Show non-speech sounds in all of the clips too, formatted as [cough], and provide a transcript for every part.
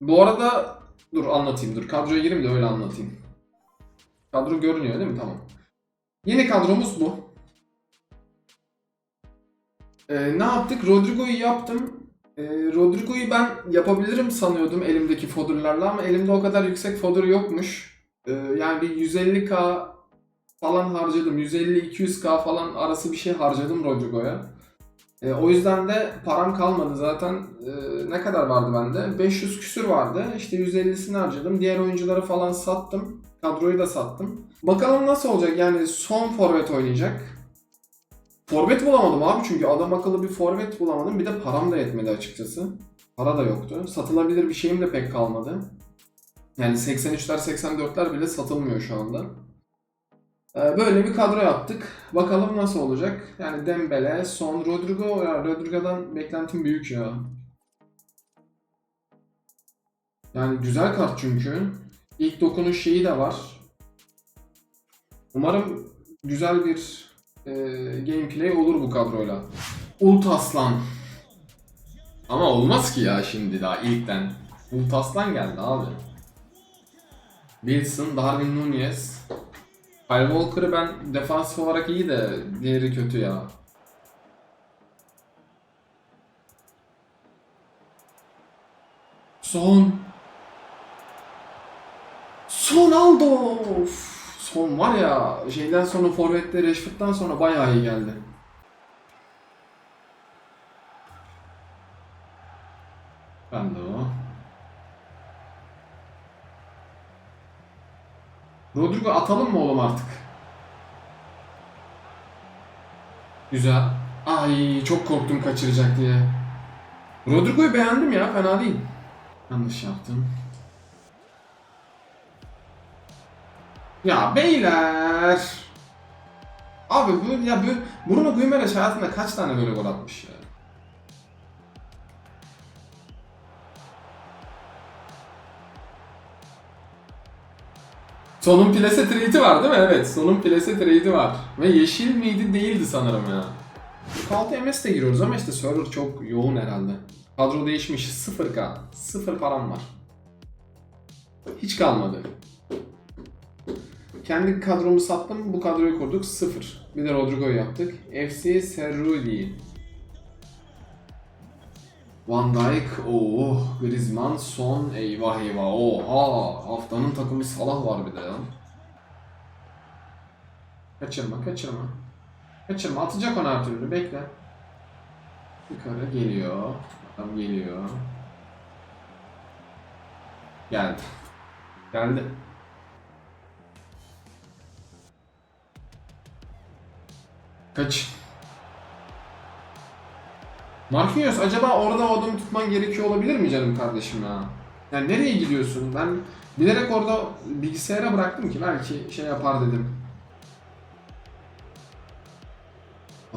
Bu arada dur anlatayım dur. Kadroya gireyim de öyle anlatayım. Kadro görünüyor değil mi? Tamam. Yeni kadromuz bu. Ee, ne yaptık? Rodrigo'yu yaptım. Ee, Rodrigo'yu ben yapabilirim sanıyordum elimdeki fodurlarla ama elimde o kadar yüksek fodur yokmuş. Ee, yani bir 150k falan harcadım. 150-200k falan arası bir şey harcadım Rodrigo'ya. Ee, o yüzden de param kalmadı zaten. Ee, ne kadar vardı bende? 500 küsür vardı. İşte 150'sini harcadım. Diğer oyuncuları falan sattım. Kadroyu da sattım. Bakalım nasıl olacak? Yani son forvet oynayacak. Forvet bulamadım abi çünkü adam akıllı bir forvet bulamadım. Bir de param da yetmedi açıkçası. Para da yoktu. Satılabilir bir şeyim de pek kalmadı. Yani 83'ler 84'ler bile satılmıyor şu anda. Ee, Böyle bir kadro yaptık. Bakalım nasıl olacak. Yani Dembele, Son, Rodrigo. Ya Rodrigo'dan beklentim büyük ya. Yani güzel kart çünkü. İlk dokunuş şeyi de var. Umarım güzel bir e, gameplay olur bu kadroyla. Ultaslan. Ama olmaz ki ya şimdi daha ilkten. Ultaslan geldi abi. Wilson, Darwin Nunez. Kyle Walker'ı ben defansif olarak iyi de diğeri kötü ya. Son. Son Aldo. Of. Son var ya şeyden sonra forvette Rashford'dan sonra bayağı iyi geldi. Ben de Rodrigo atalım mı oğlum artık? Güzel. Ay çok korktum kaçıracak diye. Rodrigo'yu beğendim ya fena değil. Yanlış yaptım. Ya beyler. Abi bu ya bu Bruno Guimaraes hayatında kaç tane böyle gol atmış ya? Sonun plase trade'i var değil mi? Evet, sonun plase trade'i var. Ve yeşil miydi değildi sanırım ya. 46 MS de giriyoruz ama işte server çok yoğun herhalde. Kadro değişmiş 0k. 0 param var. Hiç kalmadı. Kendi kadromu sattım, bu kadroyu kurduk 0. Bir de Rodrigo'yu yaptık. FC Serrudi. Van Dijk, oh, Griezmann, Son, eyvah eyvah, oha, haftanın takımı Salah var bir de ya. Kaçırma, kaçırma. Kaçırma, atacak onu her türlü, bekle. Yukarı geliyor, adam geliyor. Geldi. Geldi. Kaç. Marquinhos acaba orada o adamı tutman gerekiyor olabilir mi canım kardeşim ya? Yani nereye gidiyorsun? Ben bilerek orada bilgisayara bıraktım ki belki şey yapar dedim.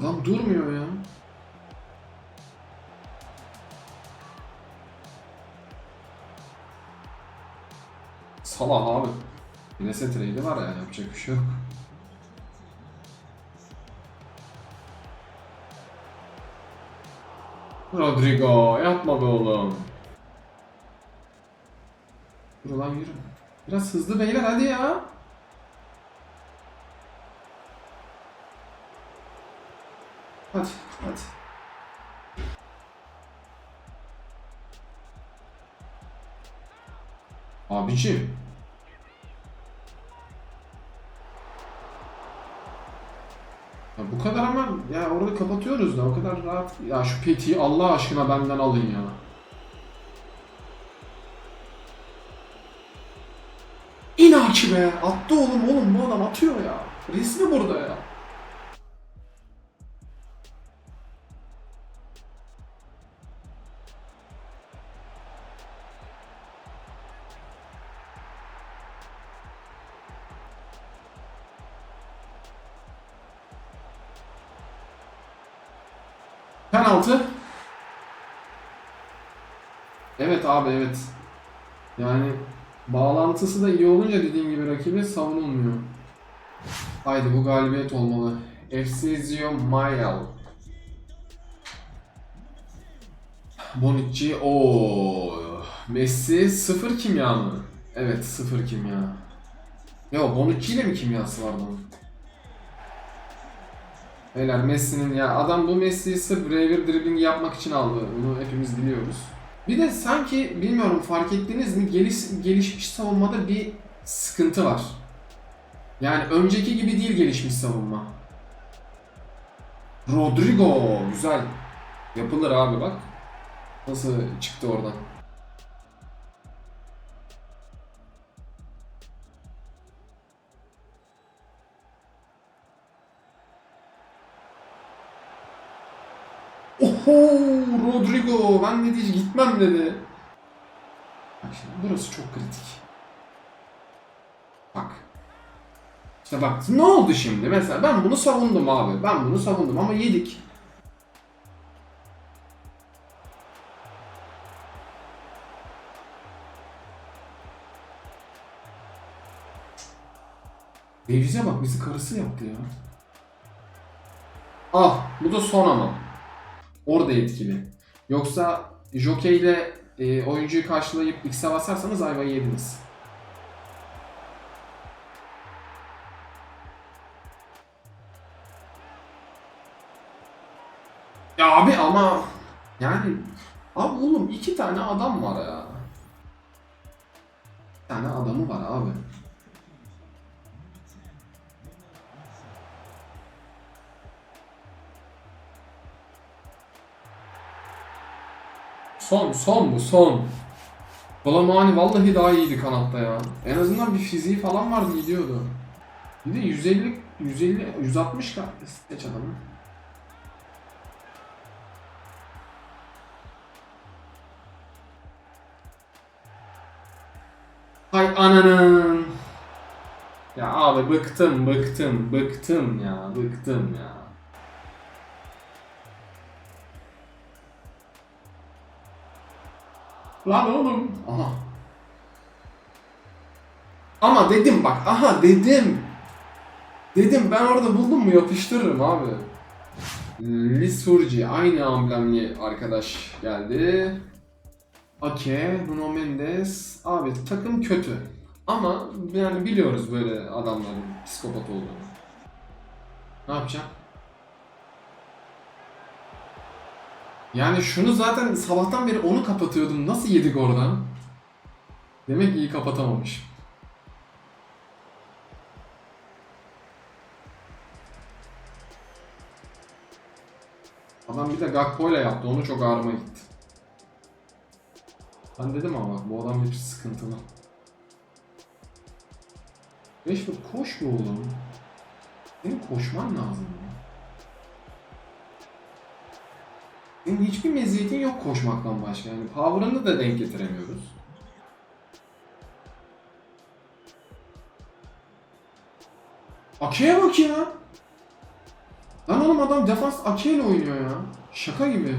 Adam durmuyor ya. Salah abi. Yine set trade'i var ya yapacak bir şey yok. Rodrigo yapma be oğlum. Dur lan yürü. Biraz hızlı beyler hadi ya. Hadi hadi. Abiciğim. Ya orada kapatıyoruz da o kadar rahat. Ya şu petiyi Allah aşkına benden alın ya. İnaki be. Attı oğlum oğlum bu adam atıyor ya. Resmi burada ya. Abi evet. Yani bağlantısı da iyi olunca dediğim gibi rakibi savunulmuyor. Haydi bu galibiyet olmalı. FC Zio Mayal. Bonucci o Messi sıfır kimya mı? Evet sıfır kimya. Ya Bonucci ile mi kimyası vardı onun? Beyler Messi'nin ya adam bu Messi'yi sırf rever dribbling yapmak için aldı. Bunu hepimiz biliyoruz. Bir de sanki bilmiyorum fark ettiniz mi geliş, gelişmiş savunmada bir sıkıntı var. Yani önceki gibi değil gelişmiş savunma. Rodrigo güzel. Yapılır abi bak. Nasıl çıktı oradan. Rodrigo ben dedi gitmem dedi. Bak şimdi burası çok kritik. Bak. İşte bak ne oldu şimdi mesela ben bunu savundum abi. Ben bunu savundum ama yedik. Davies'e bak bizi karısı yaptı ya. Ah bu da son ama. Orada etkili. Yoksa jockey ile e, oyuncuyu karşılayıp X'e basarsanız ayvayı yediniz. Ya abi ama yani abi oğlum iki tane adam var ya. Bir tane adamı var abi. Son, son bu, son. Balamani vallahi daha iyiydi kanatta ya. En azından bir fiziği falan vardı gidiyordu. Bir de 150, 150, 160 geç adamı. Hay ananın. Ya abi bıktım, bıktım, bıktım ya, bıktım ya. Lan oğlum. Aha. Ama dedim bak, aha dedim. Dedim ben orada buldum mu yapıştırırım abi. Lisurgi aynı amblemli arkadaş geldi. Ake, Bruno Mendes. Abi takım kötü. Ama yani biliyoruz böyle adamların psikopat olduğunu. Ne yapacağım? Yani şunu zaten sabahtan beri onu kapatıyordum. Nasıl yedik oradan? Demek iyi kapatamamış. Adam bir de Gakpo ile yaptı. Onu çok ağrıma gitti. Ben dedim ama bu adam bir sıkıntılı. Rashford koş mu oğlum? Senin koşman lazım ya. Hiçbir meziyetin yok koşmaktan başka. Yani power'ını da denk getiremiyoruz. Ake'ye bak ya. Lan oğlum adam defans Ake ile oynuyor ya. Şaka gibi.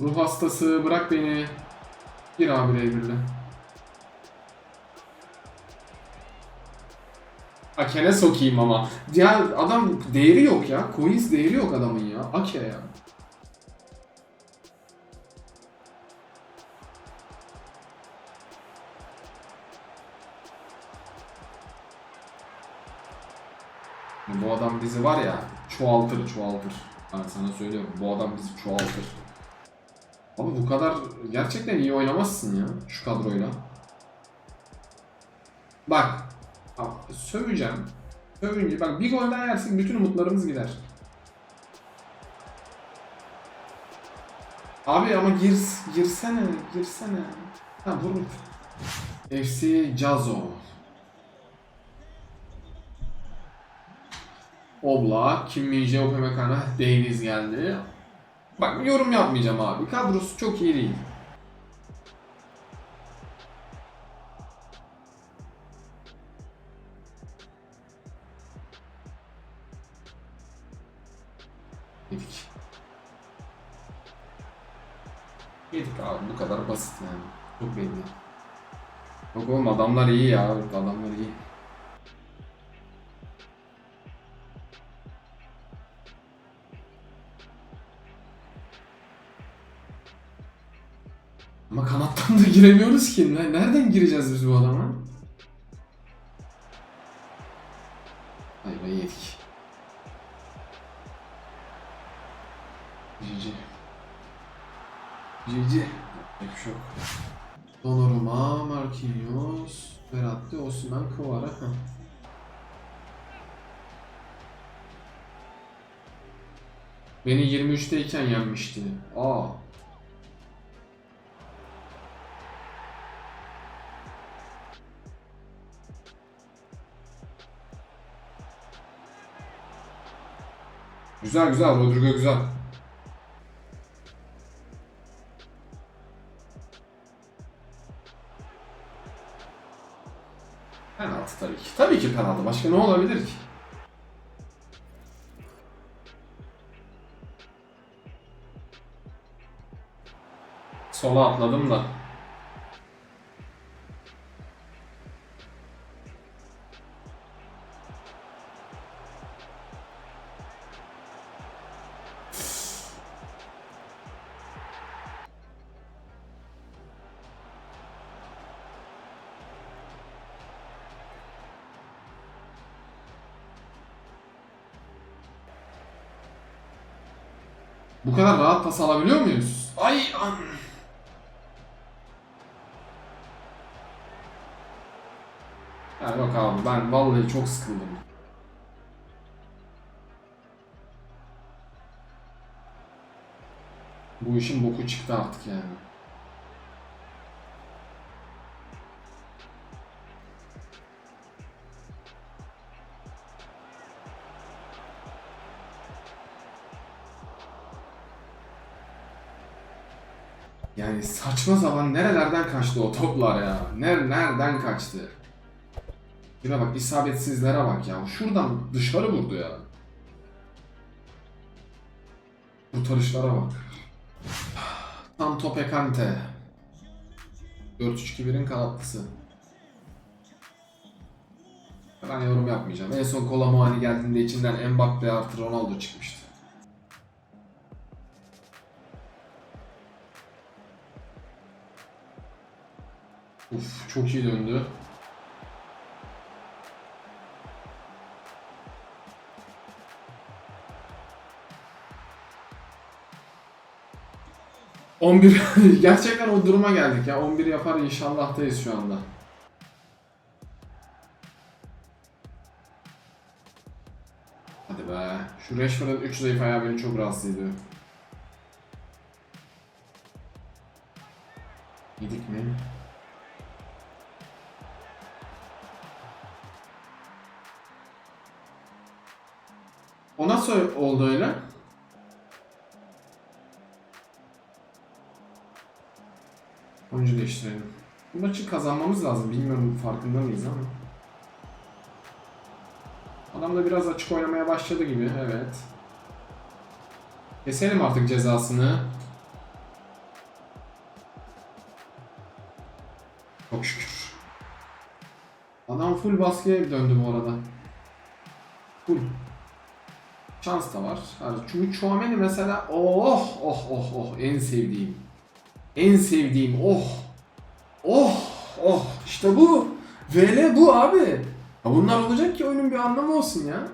Ruh hastası bırak beni. Gir abi R1'le. Ake'ne sokayım ama. Ya adam değeri yok ya. Coins değeri yok adamın ya. Ake ya. Bu adam bizi var ya çoğaltır çoğaltır. Ben sana söylüyorum bu adam bizi çoğaltır. Abi bu kadar gerçekten iyi oynamazsın ya şu kadroyla. Bak. Abi, söveceğim. Sövünce bak bir gol daha bütün umutlarımız gider. Abi ama gir, girsene, girsene. Ha vur. FC Cazo. Obla, Kim Min-jae, Upamecano, Davies geldi. Bak yorum yapmayacağım abi. Kadrosu çok iyi değil. Yedik. Yedik abi bu kadar basit yani. Çok belli. Yok oğlum adamlar iyi ya. Adamlar iyi. Ama kanattan da giremiyoruz ki. Nereden gireceğiz biz bu adama? Yok. Donnarumma, Marquinhos, Verratti, Osimhen, Kvara. Heh. Beni 23'teyken yenmişti. Aa. Güzel güzel Rodrigo güzel. Tabii ki. Tabii ki penaltı. Başka ne olabilir ki? Sola atladım da. Bu kadar rahat pas alabiliyor muyuz? Ay an. Ya yok abi ben vallahi çok sıkıldım. Bu işin boku çıktı artık yani. Saçma zaman nerelerden kaçtı o toplar ya? Ner nereden kaçtı? Şuna bak isabetsizlere bak ya. Şuradan dışarı vurdu ya. Kurtarışlara bak. Tam Tope Kante. 4-3-2-1'in kanatlısı. Ben yorum yapmayacağım. En son Kola Muani geldiğinde içinden Mbappe artı Ronaldo çıkmıştı. Uf çok iyi döndü. ...11... [laughs] Gerçekten o duruma geldik ya. 11 yapar inşallahtayız şu anda. Hadi be. Şu Rashford'un 3 zayıf ayağı beni çok rahatsız ediyor. Kazanmamız lazım. Bilmiyorum farkında mıyız ama. Adam da biraz açık oynamaya başladı gibi. Evet. Keselim artık cezasını. Çok şükür. Adam full baskıya döndü bu arada. Full. Şans da var. Çünkü Chouameni mesela oh oh oh oh en sevdiğim. En sevdiğim oh. Oh oh işte bu. VL bu abi. Ya bunlar olacak ki oyunun bir anlamı olsun ya.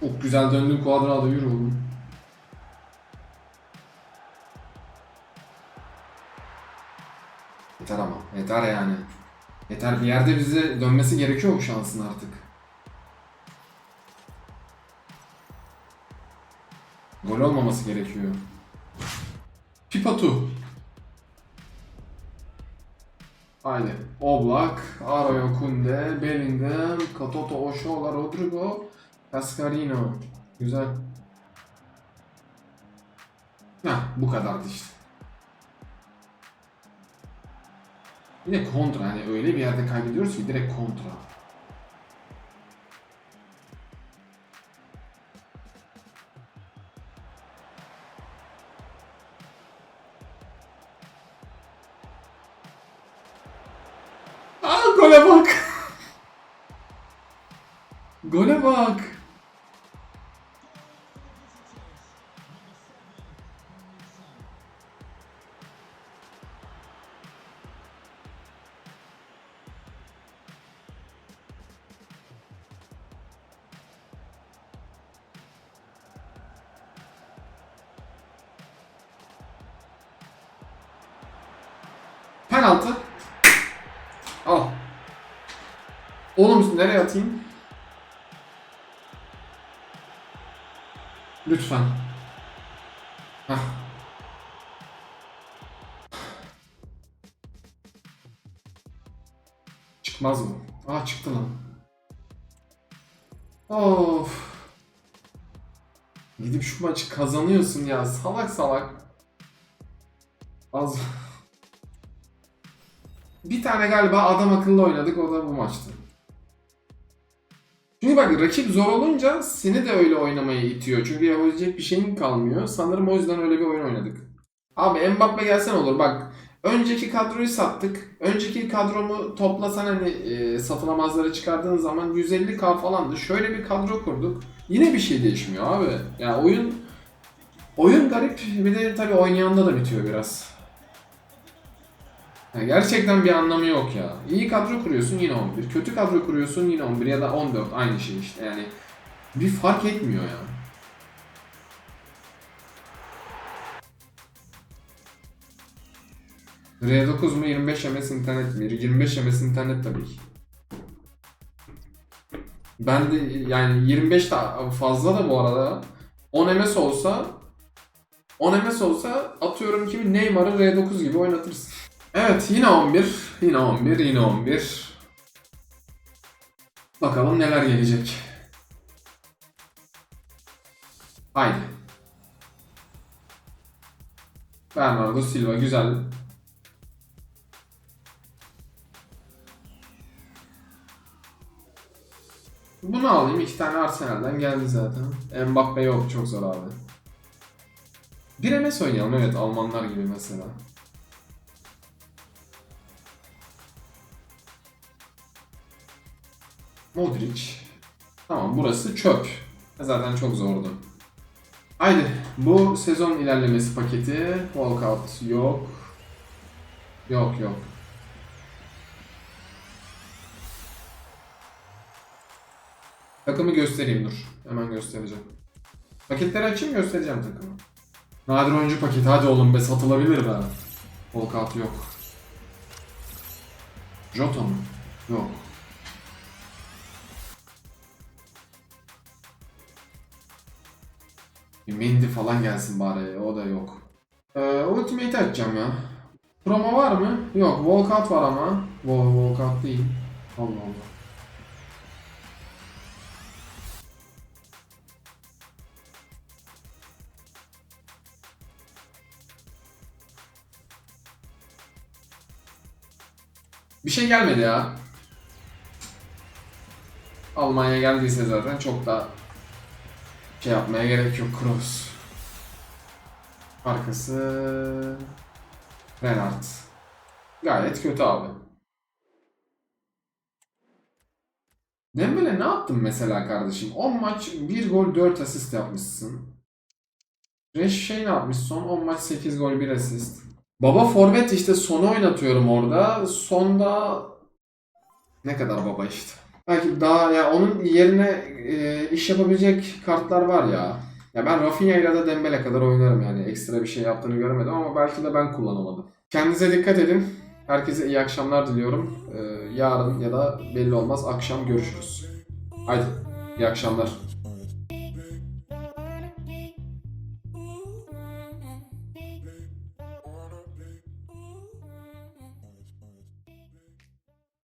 Çok güzel döndün Cuadrado yürü oğlum. Yeter ama. Yeter yani. Yeter bir yerde bize dönmesi gerekiyor bu şansın artık. Gol olmaması gerekiyor. Pipatu. Haydi. Oblak, Arroyo Kunde, Bellingham, Katoto Oshola, Rodrigo, Cascarino. Güzel. Heh, bu kadardı işte. Yine kontra hani öyle bir yerde kaybediyoruz ki direkt kontra. Penaltı. Al. Oğlum nereye atayım? Lütfen. Hah. Çıkmaz mı? Aa çıktı lan. Of. Gidip şu maçı kazanıyorsun ya salak salak. Az. Bir tane galiba adam akıllı oynadık o da bu maçtı. Çünkü bak rakip zor olunca seni de öyle oynamaya itiyor. Çünkü yapabilecek bir şeyin kalmıyor. Sanırım o yüzden öyle bir oyun oynadık. Abi Mbappe gelsen olur bak. Önceki kadroyu sattık. Önceki kadromu toplasan hani e, satılamazları çıkardığın zaman 150k falandı. Şöyle bir kadro kurduk. Yine bir şey değişmiyor abi. Ya oyun oyun garip. Bir de tabii oynayanda da bitiyor biraz. Ya gerçekten bir anlamı yok ya. İyi kadro kuruyorsun yine 11. Kötü kadro kuruyorsun yine 11 ya da 14 aynı şey işte yani. Bir fark etmiyor ya. R9 mu 25 MS internet mi? 25 MS internet tabii ki. Ben de yani 25 da fazla da bu arada. 10 MS olsa 10 MS olsa atıyorum ki Neymar'ı R9 gibi oynatırsın. Evet yine 11. Yine 11. Yine 11. Bakalım neler gelecek. Haydi. Bernardo Silva güzel. Bunu alayım. iki tane Arsenal'den geldi zaten. Mbappe yok. Çok zor abi. Bir MS oynayalım. Evet. Almanlar gibi mesela. Modric. Tamam burası çöp. Zaten çok zordu. Haydi bu sezon ilerlemesi paketi. Walkout yok. Yok yok. Takımı göstereyim dur. Hemen göstereceğim. Paketleri açayım göstereceğim takımı. Nadir oyuncu paketi hadi oğlum be satılabilir be. Walkout yok. Jota mı? Yok. Bir Mendy falan gelsin bari. O da yok. Ee, Ultimate açacağım ya. Promo var mı? Yok. Walkout var ama. Wall, walkout değil. Allah Allah. Bir şey gelmedi ya. Almanya geldiyse zaten çok da şey yapmaya gerek yok. Kroos. Arkası Renard. Gayet kötü abi. Dembele ne yaptın mesela kardeşim? 10 maç 1 gol 4 asist yapmışsın. Reş şey ne yapmış son 10 maç 8 gol 1 asist. Baba forvet işte sonu oynatıyorum orada. Sonda ne kadar baba işte. Belki daha ya onun yerine e, iş yapabilecek kartlar var ya. Ya ben Rafinha ile de Dembele kadar oynarım yani. Ekstra bir şey yaptığını göremedim ama belki de ben kullanamadım. Kendinize dikkat edin. Herkese iyi akşamlar diliyorum. Ee, yarın ya da belli olmaz akşam görüşürüz. Haydi iyi akşamlar.